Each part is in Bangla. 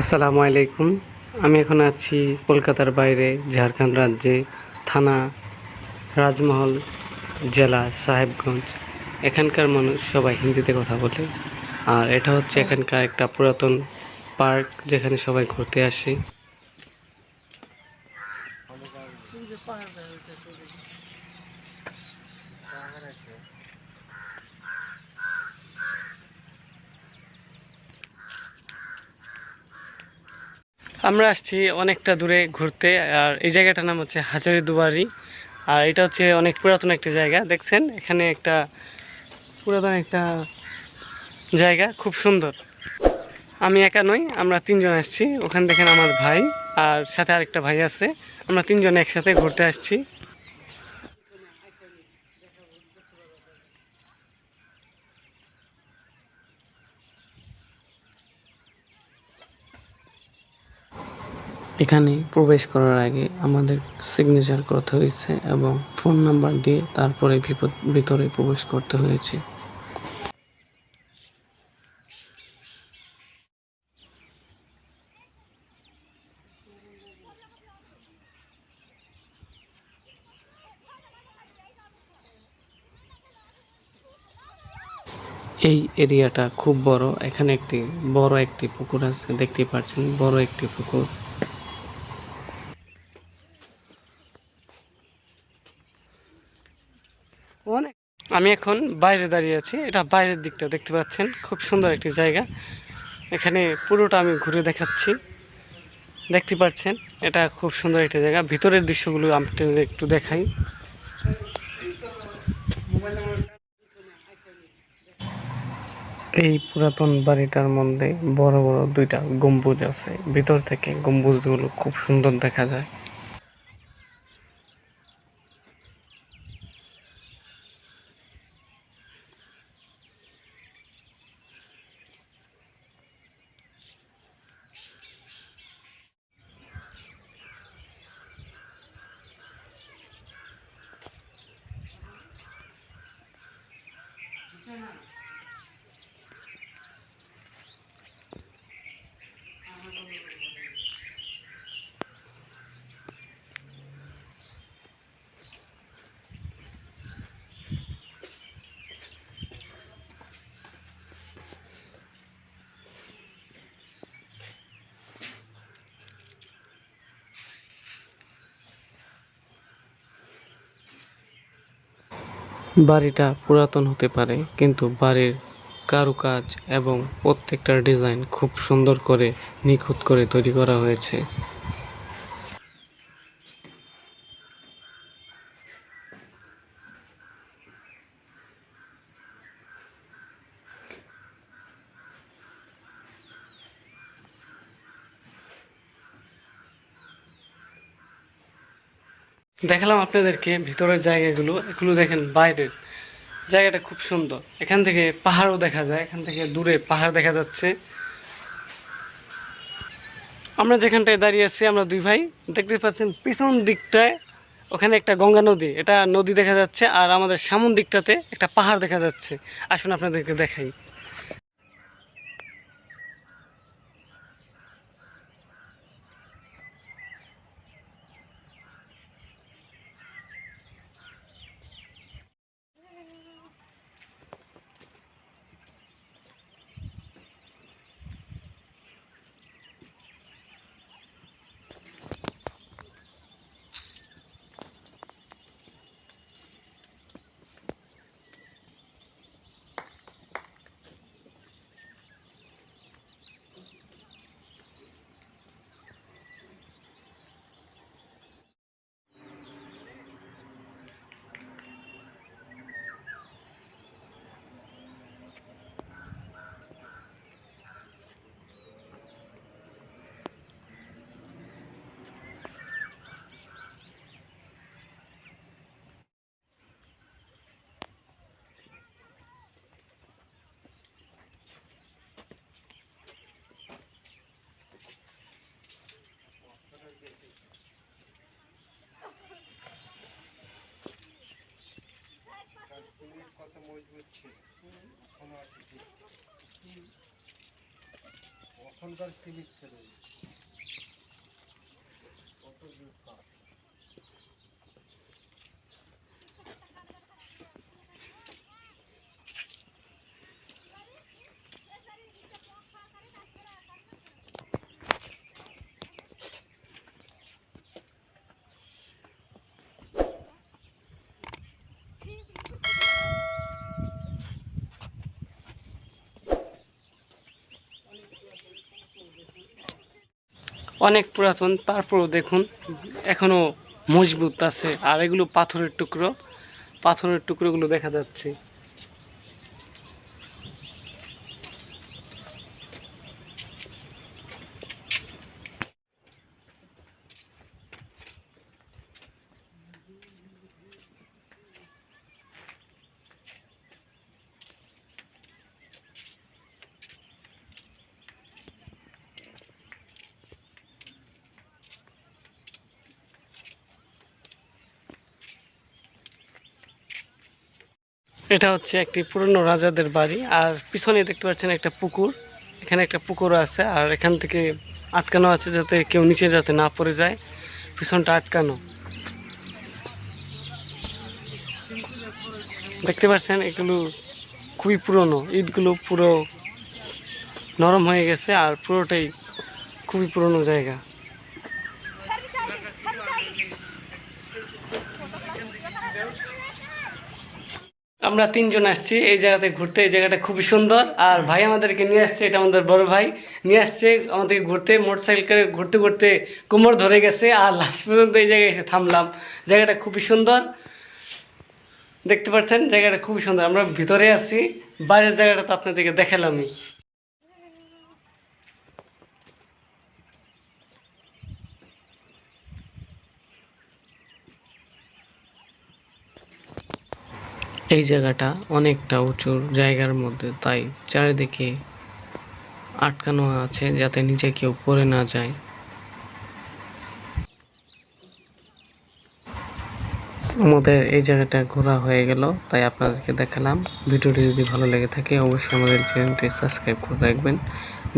আসসালামু আলাইকুম। আমি এখন আছি কলকাতার বাইরে, ঝাড়খণ্ড রাজ্যে, থানা, রাজমহল জেলা, সাহেবগঞ্জ। এখানকার মানুষ সবাই হিন্দিতে কথা বলে। আর এটা হচ্ছে এখানকার একটা পুরাতন পার্ক যেখানে সবাই ঘুরতে আসে। আমরা আসছি অনেকটা দূরে ঘুরতে, আর এই জায়গাটার নাম হচ্ছে হাজারি দুবারি আর এটা হচ্ছে অনেক পুরাতন একটা জায়গা, দেখছেন? এখানে একটা পুরাতন একটা জায়গা, খুব সুন্দর। আমি একা নই, আমরা তিনজন আসছি, ওখান থেকে আমার ভাই, আর সাথে আরেকটা ভাই আছে। আমরা তিনজন একসাথে ঘুরতে আসছি। এখানে প্রবেশ করার আগে আমাদের সিগনেচার করতে হয়েছে এবং ফোন নাম্বার দিয়ে তারপরে ভিতরে প্রবেশ করতে হয়েছে। এই এরিয়াটা খুব বড়। এখানে একটি বড় একটি পুকুর আছে দেখতে পাচ্ছেন, বড় একটি পুকুর। আমি এখন বাইরে দাঁড়িয়ে আছি। এটা বাইরের দিকটা দেখতে পাচ্ছেন। খুব সুন্দর একটি জায়গা। এখানে পুরোটা আমি ঘুরে দেখাচ্ছি। দেখতে পাচ্ছেন, এটা খুব সুন্দর একটি জায়গা। ভিতরের দৃশ্যগুলো আপনাদের একটু দেখাই। এই পুরাতন বাড়িটার মধ্যে বড় বড় দুইটা গম্বুজ আছে। ভিতর থেকে গম্বুজগুলো খুব সুন্দর দেখা যায়। Yeah. বাড়িটা পুরাতন হতে পারে, কিন্তু বাড়ির কারুকাজ এবং প্রত্যেকটা ডিজাইন খুব সুন্দর করে নিখুঁত করে তৈরি করা হয়েছে। দেখালাম আপনাদেরকে ভিতরের জায়গাগুলো। এগুলো দেখেন বাইরের। জায়গাটা খুব সুন্দর। এখান থেকে পাহাড়ও দেখা যায়, এখান থেকে দূরে পাহাড় দেখা যাচ্ছে। আমরা যেখানটায় দাঁড়িয়ে আছি, আমরা দুই ভাই, দেখতে পাচ্ছেন পিছন দিকটায় ওখানে একটা গঙ্গা নদী। এটা নদী দেখা যাচ্ছে আর আমাদের সামন দিকটাতে একটা পাহাড় দেখা যাচ্ছে। আসুন আপনাদেরকে দেখাই। কত মজবুত ছিল এখনও আছে যে ওখানকার সিভিক ছেড়ে অনেক পুরাতন, তারপরও দেখুন, এখনও মজবুত আছে। আর এগুলো পাথরের টুকরো, পাথরের টুকরোগুলো দেখা যাচ্ছে। এটা হচ্ছে একটি পুরনো রাজাদের বাড়ি, আর পিছনে দেখতে পাচ্ছেন একটা পুকুর। এখানে একটা পুকুর আছে, আর এখান থেকে আটকানো আছে যাতে কেউ নিচে যাতে না পড়ে যায়, পিছনটা আটকানো। দেখতে পাচ্ছেন, এগুলো খুবই পুরনো, ইটগুলো পুরো নরম হয়ে গেছে, আর পুরোটাই খুবই পুরনো জায়গা। আমরা তিনজন আসছি, এই জায়গাতে ঘুরতে, এই জায়গাটা খুবই সুন্দর। আর ভাই আমাদেরকে নিয়ে আসছে, এটা আমাদের বড় ভাই, নিয়ে আসছে আমাদেরকে ঘুরতে মোটর সাইকেল করে ঘুরতে ঘুরতে কোমর ধরে গেছে, আর লাস্ট পর্যন্ত এই জায়গায় এসে থামলাম। জায়গাটা খুবই সুন্দর। দেখতে পাচ্ছেন, জায়গাটা খুবই সুন্দর। আমরা ভিতরে আছি, বাইরের জায়গাটা তো আপনাদেরকে দেখালামই। এই জায়গাটা অনেকটা উঁচু জায়গার মধ্যে, তাই চারিদিকে আটকানো আছে যাতে নিচে কেউ পড়ে না যায়। আমাদের এই জায়গাটা ঘোরা হয়ে গেল, তাই আপনাদেরকে দেখালাম। ভিডিওটি যদি ভালো লেগে থাকে, অবশ্যই আমাদের চ্যানেলটি সাবস্ক্রাইব করে রাখবেন।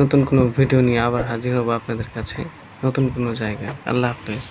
নতুন কোনো ভিডিও নিয়ে আবার হাজির হব আপনাদের কাছে নতুন কোনো জায়গায়। আল্লাহ হাফেজ।